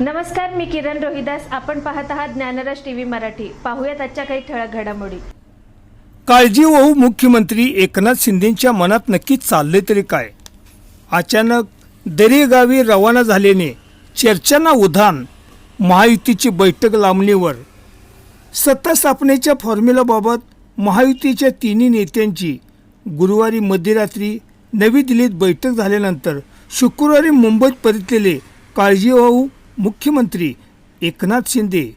नमस्कार मी किरण रोहिदास. आपण पाहत आहात ज्ञानराज टीव्ही मराठी. पाहूयात आजच्या काही ठळक घडामोडी. काळजी वाहू मुख्यमंत्री एकनाथ शिंदेंच्या मनात नक्की चालले तरी काय? अचानक दरेगावी रवाना झाल्याने चर्चांना उधाण महायुतीची बैठक लांबणीवर. सत्ता स्थापनेच्या फॉर्म्युलाबाबत महायुतीच्या तिन्ही नेत्यांची गुरुवारी मध्यरात्री नवी दिल्लीत बैठक झाल्यानंतर शुक्रवारी मुंबईत परतलेले काळजीवाहू मुख्यमंत्री एकनाथ शिंदे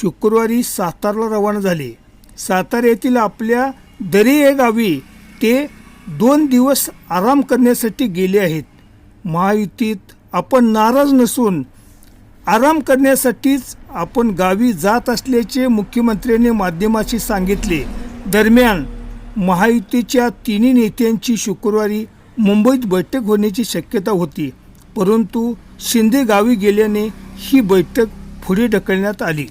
शुक्रवारी सातारला रवाना झाले. सातारा येथील आपल्या दरे या गावी ते दोन दिवस आराम करण्यासाठी गेले आहेत. महायुतीत आपण नाराज नसून आराम करण्यासाठीच आपण गावी जात असल्याचे मुख्यमंत्र्यांनी माध्यमाशी सांगितले. दरम्यान महायुतीच्या तिन्ही नेत्यांची शुक्रवारी मुंबईत बैठक होण्याची शक्यता होती. परंतु शिंदे गावी गेल्याने ही बैठक पुढे ढकलण्यात आली.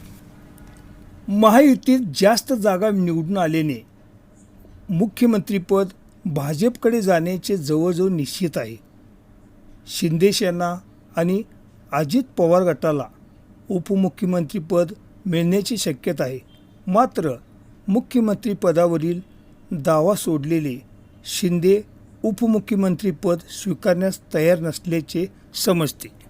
महायुतीत जास्त जागा निवडून आल्याने मुख्यमंत्रीपद भाजपकडे जाण्याचे जवळजवळ निश्चित आहे. शिंदेश यांना आणि अजित पवार गटाला उपमुख्यमंत्रीपद मिळण्याची शक्यता आहे. मात्र मुख्यमंत्रीपदावरील दावा सोडलेले शिंदे उपमुख्यमंत्रीपद स्वीकारण्यास तयार नसल्याचे समजते.